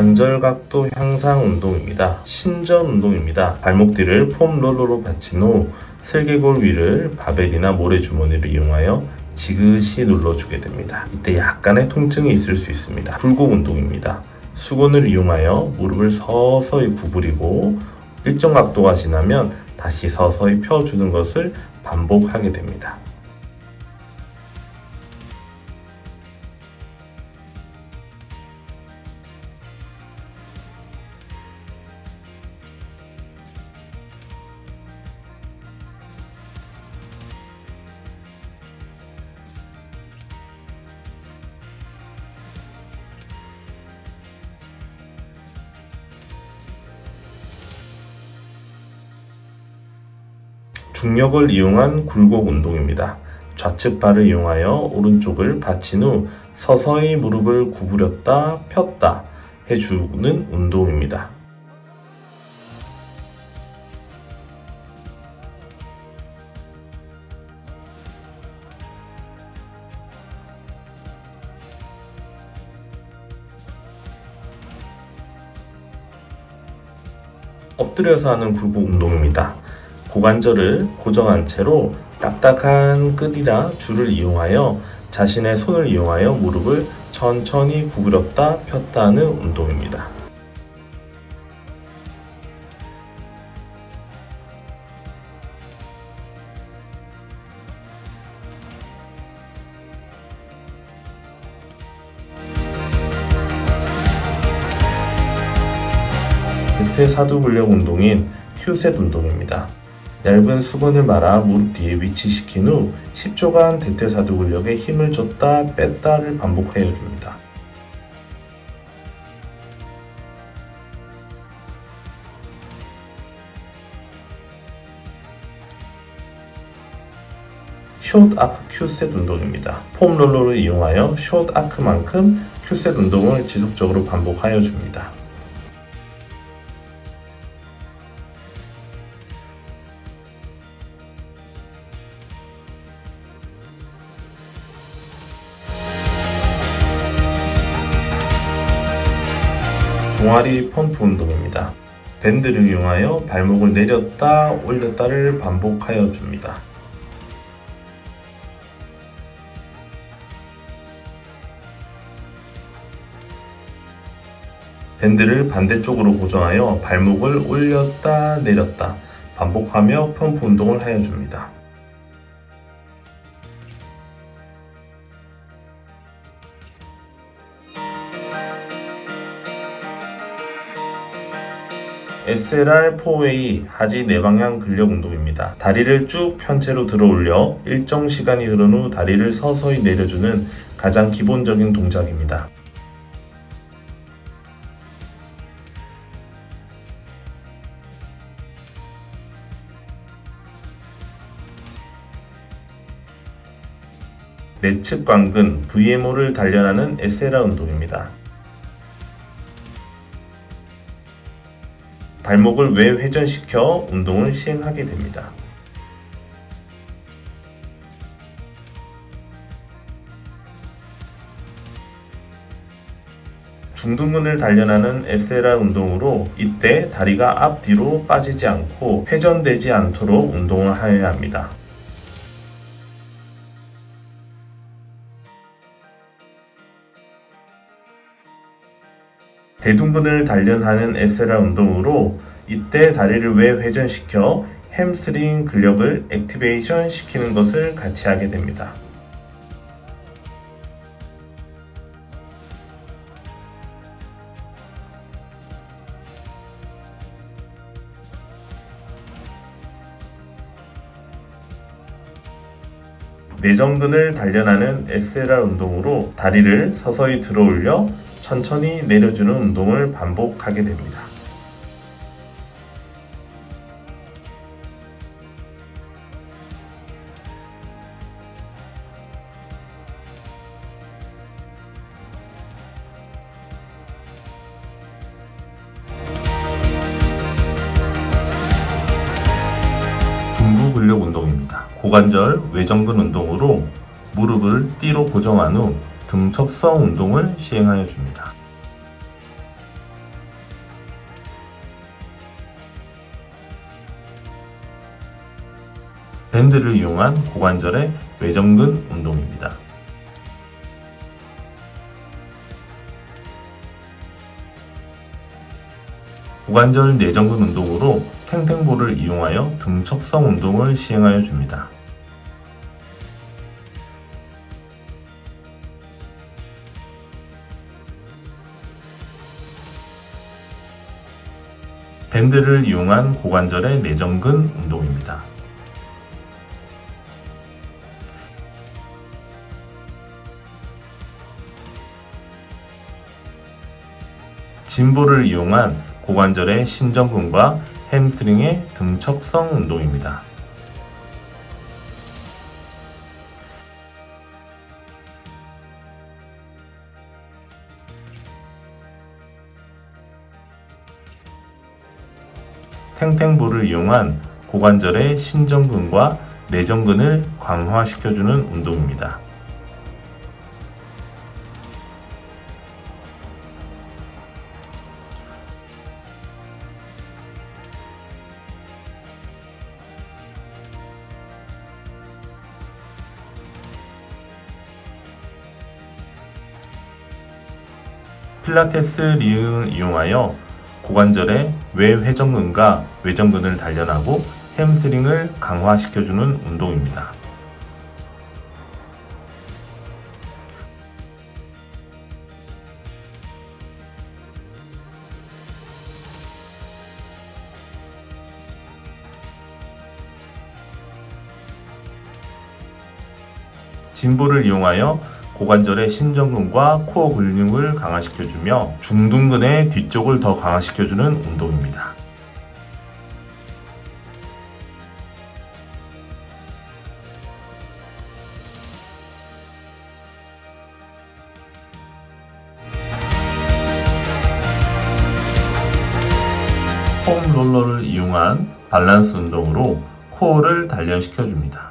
관절 각도 향상 운동입니다. 신전 운동입니다. 발목 뒤를 폼 롤러로 받친 후 슬개골 위를 바벨이나 모래주머니를 이용하여 지그시 눌러주게 됩니다. 이때 약간의 통증이 있을 수 있습니다. 굴곡 운동입니다. 수건을 이용하여 무릎을 서서히 구부리고 일정 각도가 지나면 다시 서서히 펴주는 것을 반복하게 됩니다. 중력을 이용한 굴곡 운동입니다. 좌측 발을 이용하여 오른쪽을 받친 후 서서히 무릎을 구부렸다 폈다 해주는 운동입니다. 엎드려서 하는 굴곡 운동입니다. 고관절을 고정한 채로 딱딱한 끈이나 줄을 이용하여 자신의 손을 이용하여 무릎을 천천히 구부렸다 폈다 하는 운동입니다. 대퇴사두 근력 운동인 큐셋 운동입니다. 얇은 수건을 말아 무릎 뒤에 위치시킨 후 10초간 대퇴사두 근력에 힘을 줬다 뺐다를 반복하여 줍니다. 숏 아크 큐셋 운동입니다. 폼 롤러를 이용하여 숏 아크만큼 큐셋 운동을 지속적으로 반복하여 줍니다. 종아리 펌프 운동입니다. 밴드를 이용하여 발목을 내렸다 올렸다를 반복하여 줍니다. 밴드를 반대쪽으로 고정하여 발목을 올렸다 내렸다 반복하며 펌프 운동을 하여 줍니다. SLR 4A 하지 내방향 근력 운동입니다. 다리를 쭉편 채로 들어 올려 일정 시간이 흐른 후 다리를 서서히 내려주는 가장 기본적인 동작입니다. 내측 관근 VMO를 단련하는 SLR 운동입니다. 발목을 외 회전시켜 운동을 시행하게 됩니다. 중둔근을 단련하는 SLR 운동으로 이때 다리가 앞뒤로 빠지지 않고 회전되지 않도록 운동을 하여야 합니다. 대둔근을 단련하는 SLR 운동으로 이때 다리를 외 회전시켜 햄스트링 근력을 액티베이션 시키는 것을 같이 하게 됩니다. 내전근을 단련하는 SLR 운동으로 다리를 서서히 들어 올려 천천히 내려주는 운동을 반복하게 됩니다. 둔부 근력 운동입니다. 고관절 외전근 운동으로 무릎을 띠로 고정한 후 등척성 운동을 시행하여 줍니다. 밴드를 이용한 고관절의 외정근 운동입니다. 고관절 내정근 운동으로 탱탱볼을 이용하여 등척성 운동을 시행하여 줍니다. 밴드를 이용한 고관절의 내전근 운동입니다. 진보를 이용한 고관절의 신전근과 햄스트링의 등척성 운동입니다. 탱탱볼을 이용한 고관절의 신전근과 내전근을 강화시켜주는 운동입니다. 필라테스 링을 이용하여 고관절의 외회전근과 외전근을 단련하고 햄스트링을 강화시켜주는 운동입니다. 진보를 이용하여 고관절의 신전근과 코어 근육을 강화시켜주며 중둔근의 뒤쪽을 더 강화시켜주는 운동입니다. 폼 롤러를 이용한 밸런스 운동으로 코어를 단련시켜 줍니다.